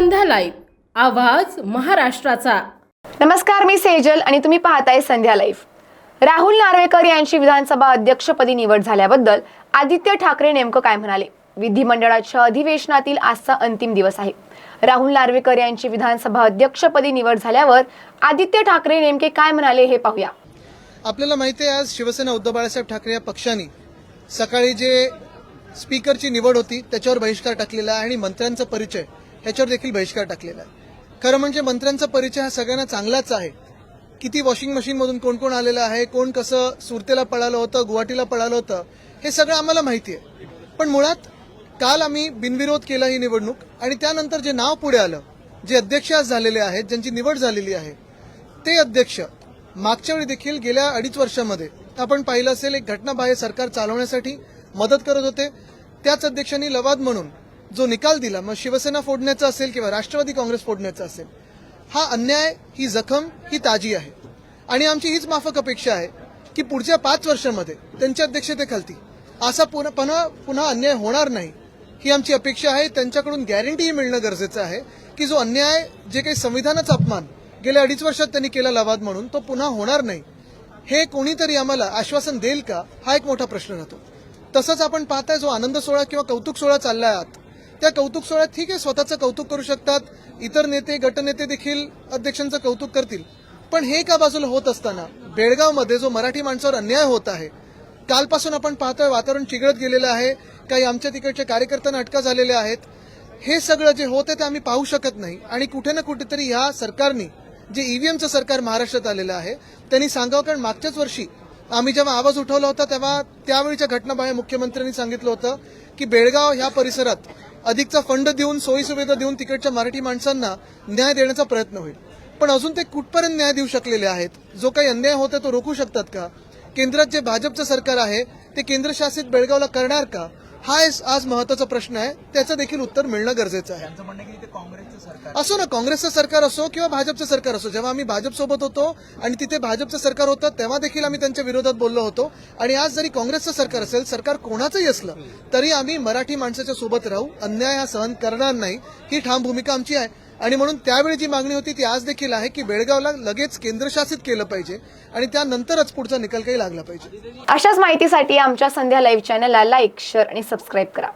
संध्या live आवाज महाराष्ट्राचा. नमस्कार मी सेजल आणि तुम्ही पाहताय संध्या लाईव्ह. राहुल नार्वेकर यांची विधानसभा अध्यक्षपदी निवड झाल्याबद्दल आदित्य ठाकरे नेमकं काय म्हणाले? विधिमंडळाच्या अधिवेशनातील आजचा अंतिम दिवस आहे. राहुल नार्वेकर यांची विधानसभा अध्यक्षपदी निवड झाल्यावर आदित्य ठाकरे नेमके काय म्हणाले हे पाहूया. आपल्याला माहिती आहे आज शिवसेना उद्धव बाळासाहेब ठाकरे या पक्षाने सकाळी जे स्पीकरची निवड होती त्याच्यावर बहिष्कार टाकलेला आहे आणि मंत्र्यांचा परिचय ह्याच्यावर देखील बहिष्कार टाकलेला आहे. खरं म्हणजे मंत्र्यांचा परिचय हा सगळ्यांना चांगलाच आहे. किती वॉशिंग मशीनमधून कोण कोण आलेलं आहे कोण कसं सुरतेला पळालं होतं गुवाहाटीला पळालं होतं हे सगळं आम्हाला माहिती आहे. पण मुळात काल आम्ही बिनविरोध केला ही निवडणूक आणि त्यानंतर जे नाव पुढे आलं जे अध्यक्ष आज झालेले आहेत ज्यांची निवड झालेली आहे ते अध्यक्ष मागच्या वेळी देखील गेल्या अडीच वर्षामध्ये आपण पाहिलं असेल एक घटनाबाह्य सरकार चालवण्यासाठी मदत करत होते. त्याच अध्यक्षांनी लवाद म्हणून जो निकाल दिला मग शिवसेना फोडण्याचा असेल किंवा राष्ट्रवादी काँग्रेस फोडण्याचा असेल हा अन्याय ही जखम ही ताजी आहे. आणि आमची हीच माफक अपेक्षा आहे की पुढच्या पाच वर्षामध्ये त्यांच्या अध्यक्षतेखालती असा पुन्हा पुन्हा पुन्हा अन्याय होणार नाही ही आमची अपेक्षा आहे. त्यांच्याकडून गॅरंटीही मिळणं गरजेचं आहे की जो अन्याय जे काही संविधानाचा अपमान गेल्या अडीच वर्षात त्यांनी केला लवाद म्हणून तो पुन्हा होणार नाही हे कोणीतरी आम्हाला आश्वासन देईल का हा एक मोठा प्रश्न राहतो. तसंच आपण पाहताय जो आनंद सोहळा किंवा कौतुक सोहळा चालला आत त्या कौतुक सोहळ्यात ठीक आहे स्वतःचं कौतुक करू शकतात. इतर नेते गटनेते देखील अध्यक्षांचं कौतुक करतील. पण हे एका बाजूला होत असताना बेळगावमध्ये जो मराठी माणसावर अन्याय होत आहे कालपासून आपण पाहतोय वातावरण चिघळत गेलेलं आहे. काही आमच्या तिकडचे कार्यकर्त्यांना अटका झालेल्या आहेत. हे सगळं जे होते ते आम्ही पाहू शकत नाही. आणि कुठे ना कुठेतरी ह्या सरकारने जे ईव्हीएमचं सरकार महाराष्ट्रात आलेलं आहे त्यांनी सांगावं कारण मागच्याच वर्षी आम्ही जेव्हा आवाज उठवला होता तेव्हा त्यावेळीच्या घटनाबाह्य मुख्यमंत्र्यांनी सांगितलं होतं की बेळगाव ह्या परिसरात अधिकचा फंड देऊन सोयीसुविधा देऊन तिकडच्या मराठी माणसांना न्याय देण्याचा प्रयत्न होईल. पण अजून ते कुठपर्यंत न्याय देऊ शकलेले आहेत? जो काही अन्याय होता तो रोखू शकतात का? केंद्रात जे भाजपचं सरकार आहे ते केंद्रशासित बेळगावला करणार का? हा आज महत्त्वाचा प्रश्न आहे. त्याचं देखील उत्तर मिळणं गरजेचं आहे. असो ना काँग्रेसचं सरकार असो किंवा भाजपचं सरकार असो जेव्हा आम्ही भाजप सोबत होतो आणि तिथे भाजपचं सरकार होतं तेव्हा देखील आम्ही त्यांच्या विरोधात बोललो होतो. आणि आज जरी काँग्रेसचं सरकार असेल सरकार कोणाचंही असलं तरी आम्ही मराठी माणसाच्या सोबत राहू अन्याय हा सहन करणार नाही. ही ठाम भूमिका आमची आहे. आणि म्हणून त्यावेळी जी मागणी होती ती आज देखील आहे की बेळगावला लगेच केंद्रशासित केलं पाहिजे आणि त्यानंतरच पुढचा निकाल काही लागला पाहिजे. अशाच माहितीसाठी आमच्या संध्या लाईव्ह चॅनलला लाईक शेअर आणि सबस्क्राईब करा.